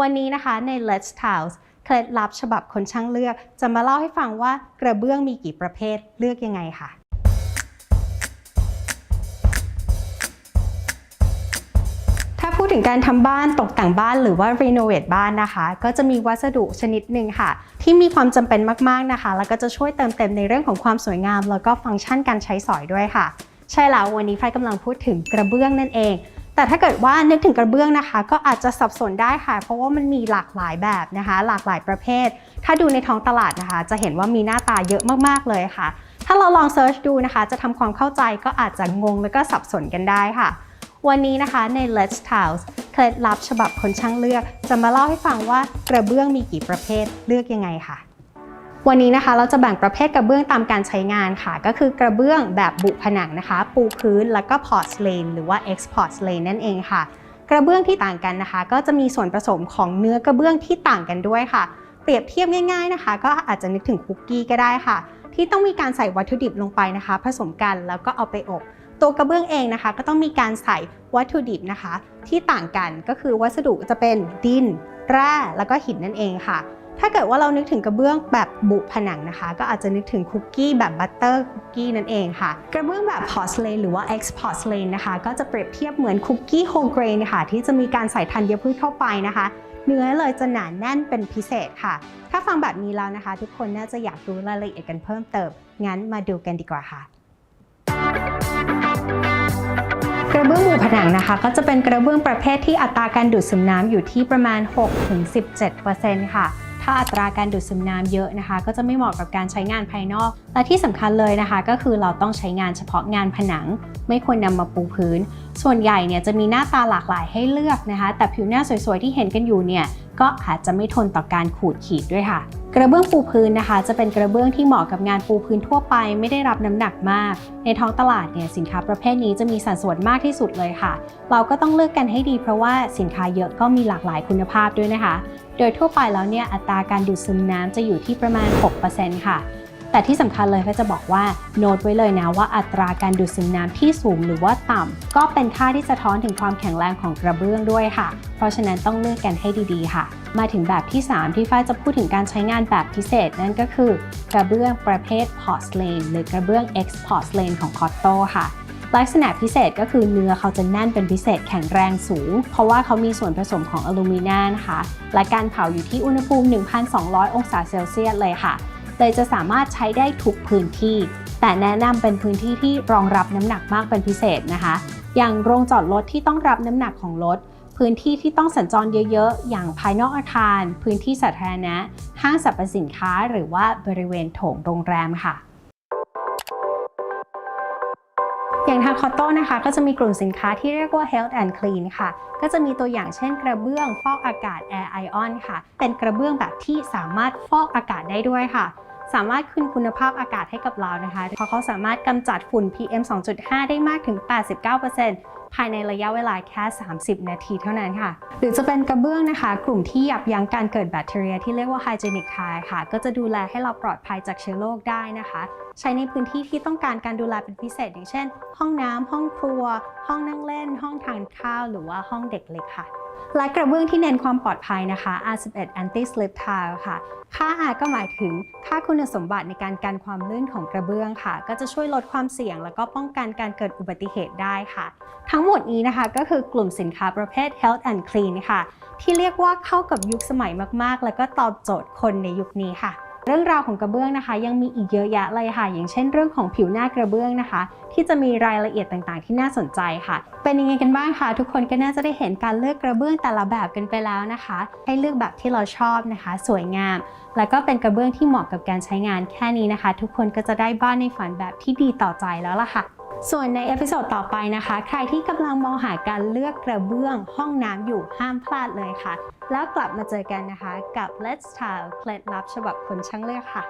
วันนี้นะคะใน Let's Tiles เคล็ดลับฉบับคนช่างเลือก จะมาเล่าให้ฟังว่ากระเบื้องมีกี่ประเภทเลือกยังไงค่ะถ้าพูดถึงการทำบ้านตกแต่งบ้านหรือว่ารีโนเวทบ้านนะคะ ก็จะมีวัสดุชนิดหนึ่งค่ะ ที่มีความจำเป็นมากๆนะคะ แล้วก็จะช่วยเติมเต็มในเรื่องของความสวยงาม แล้วก็ฟังก์ชันการใช้สอยด้วยค่ะ ใช่แล้ววันนี้ไฟกำลังพูดถึงกระเบื้องนั่นเอง แต่ถ้าเกิดว่านึกถึงกระเบื้องนะคะ ก็อาจจะสับสนได้ค่ะ เพราะว่ามันมีหลากหลายแบบนะคะ หลากหลายประเภท ถ้าดูในท้องตลาดนะคะ จะเห็นว่ามีหน้าตาเยอะมากๆเลยค่ะ ถ้าเราลองเซิร์ชดูนะคะ จะทำความเข้าใจก็อาจจะงงแล้วก็สับสนกันได้ค่ะ วันนี้นะคะใน Let's Tiles เคล็ดลับฉบับคนช่างเลือก จะมาเล่าให้ฟังว่ากระเบื้องมีกี่ประเภทเลือกยังไงค่ะ วันนี้นะคะเราจะแบ่งประเภทกระเบื้องตามการใช้งานค่ะ ก็คือกระเบื้องแบบบุผนังนะคะ ปูพื้นแล้วก็พอร์ตเลนหรือว่า X p o r t l a n นั่นเองค่ะ กระเบื้องที่ต่างกันนะคะ ก็จะมีส่วนผสมของเนื้อกระเบื้องที่ต่างกันด้วยค่ะ เปรียบเทียบง่าย ๆนะคะ ก็อาจจะนึกถึงคุกกี้ก็ได้ค่ะ ที่ต้องมีการใส่วัตถุดิบลงไปนะคะ ผสมกันแล้วก็เอาไปอบ ตัวกระเบื้องเองนะคะ ก็ต้องมีการใส่วัตถุดิบนะคะ ที่ต่างกันก็คือวัสดุจะเป็นดิน แร่แล้วก็หินนั่นเองค่ะ ถ้าเกิดว่าเรานึกถึงกระเบื้องแบบบุผนังนะคะ ก็อาจจะนึกถึงคุกกี้แบบบัตเตอร์คุกกี้นั่นเองค่ะ กระเบื้องแบบพอสเลนหรือว่า X porcelain นนะคะ ก็จะเปรียบเทียบเหมือนคุกกี้โฮเกรนค่ะ ที่จะมีการใส่ธัญพืชเข้าไปนะคะ เนื้อเลยจะหนาแน่นเป็นพิเศษค่ะ ถ้าฟังแบบนี้แล้วนะคะ ทุกคนน่าจะอยากรู้รายละเอียดกันเพิ่มเติม งั้นมาดูกันดีกว่าค่ะกระเบื้องหมู่ผนังนะคะ ก็จะเป็นกระเบื้องประเภทที่อัตราการดูดซึมน้ำอยู่ที่ประมาณ 6-17%ค่ะ ถ้าอัตราการดูดซึมน้ำเยอะนะคะ ก็จะไม่เหมาะกับการใช้งานภายนอก และที่สำคัญเลยนะคะ ก็คือเราต้องใช้งานเฉพาะงานผนัง ไม่ควรนำมาปูพื้น ส่วนใหญ่เนี่ยจะมีหน้าตาหลากหลายให้เลือกนะคะ แต่ผิวหน้าสวยๆที่เห็นกันอยู่เนี่ยก็อาจจะไม่ทนต่อการขูดขีดด้วยค่ะ กระเบื้องปูพื้นนะคะ จะเป็นกระเบื้องที่เหมาะกับงานปูพื้นทั่วไป ไม่ได้รับน้ำหนักมาก ในท้องตลาดเนี่ยสินค้าประเภทนี้จะมีสัดส่วนมากที่สุดเลยค่ะ เราก็ต้องเลือกกันให้ดีเพราะว่าสินค้าเยอะก็มีหลากหลายคุณภาพด้วยนะคะ โดยทั่วไปแล้วเนี่ยอัตราการดูดซึมน้ำจะอยู่ที่ประมาณ 6%ค่ะ แต่ที่สำคัญเลยก็จะบอกว่าโน้ตไว้เลยนะว่าอัตราการดูดซึมน้ำที่สูงหรือว่าต่ำก็เป็นค่าที่สะท้อนถึงความแข็งแรงของกระเบื้องด้วยค่ะ เพราะฉะนั้นต้องเลือกกันให้ดีๆ ค่ะ มาถึงแบบที่ 3 ที่ฝ้ายจะพูดถึงการใช้งานแบบพิเศษ นั่นก็คือกระเบื้องประเภท porcelain หรือกระเบื้อง X porcelain ของ Cotto ค่ะลักษณะพิเศษก็คือเนื้อเขาจะแน่นเป็นพิเศษแข็งแรงสูง เพราะว่าเขามีส่วนผสมของอลูมิเนียมนะคะ และการเผาอยู่ที่อุณหภูมิ 1,200 องศาเซลเซียสเลยค่ะ เลยจะสามารถใช้ได้ทุกพื้นที่ แต่แนะนำเป็นพื้นที่ที่รองรับน้ำหนักมากเป็นพิเศษนะคะ อย่างโรงจอดรถที่ต้องรับน้ำหนักของรถ พื้นที่ที่ต้องสัญจรเยอะๆ อย่างภายนอกอาคาร พื้นที่สาธารณะ ห้างสรรพสินค้า หรือว่าบริเวณโถงโรงแรมค่ะอย่างทางคอตโต้นะคะก็จะมีกลุ่มสินค้าที่เรียกว่า Health and Clean ค่ะ ก็จะมีตัวอย่างเช่นกระเบื้องฟอกอากาศ Air Ion ค่ะ เป็นกระเบื้องแบบที่สามารถฟอกอากาศได้ด้วยค่ะ สามารถคืนคุณภาพอากาศให้กับเรานะคะ เพราะเขาสามารถกำจัดฝุ่น PM 2.5 ได้มากถึง 89%ภายในระยะเวลาแค่ 30 นาทีเท่านั้นค่ะ หรือจะเป็นกระเบื้องนะคะ กลุ่มที่ยับยั้งการเกิดแบคทีเรียที่เรียกว่า Hygienic Tile ค่ะ ก็จะดูแลให้เราปลอดภัยจากเชื้อโรคได้นะคะ ใช้ในพื้นที่ที่ต้องการการดูแลเป็นพิเศษ อย่างเช่น ห้องน้ำห้องครัว ห้องนั่งเล่น ห้องทานข้าว หรือว่าห้องเด็กเล็กค่ะ และกระเบื้องที่เน้นความปลอดภัยนะคะ R11 Anti Slip Tile ค่ะ ค่า R ก็หมายถึงค่าคุณสมบัติในการกันความลื่นของกระเบื้องค่ะ ก็จะช่วยลดความเสี่ยง แล้วก็ป้องกันการเกิดอุบัติเหตุได้ค่ะ ทั้งหมดนี้นะคะก็คือกลุ่มสินค้าประเภท Health and Clean ค่ะ ที่เรียกว่าเข้ากับยุคสมัยมากๆ แล้วก็ตอบโจทย์คนในยุคนี้ค่ะ เรื่องราวของกระเบื้องนะคะ ยังมีอีกเยอะแยะเลยค่ะ อย่างเช่นเรื่องของผิวหน้ากระเบื้องนะคะ ที่จะมีรายละเอียดต่างๆ ที่น่าสนใจค่ะ เป็นยังไงกันบ้างคะทุกคนก็น่าจะได้เห็นการเลือกกระเบื้องแต่ละแบบกันไปแล้วนะคะ ให้เลือกแบบที่เราชอบนะคะ สวยงาม แล้วก็เป็นกระเบื้องที่เหมาะกับการใช้งานแค่นี้นะคะ ทุกคนก็จะได้บ้านในฝันแบบที่ดีต่อใจแล้วล่ะค่ะ ส่วนในเอพิโซดต่อไปนะคะ ใครที่กำลังมองหาการเลือกกระเบื้องห้องน้ำอยู่ห้ามพลาดเลยค่ะ แล้วกลับมาเจอกันนะคะกับ Let's Tile เคล็ดลับฉบับคนช่างเลือกค่ะ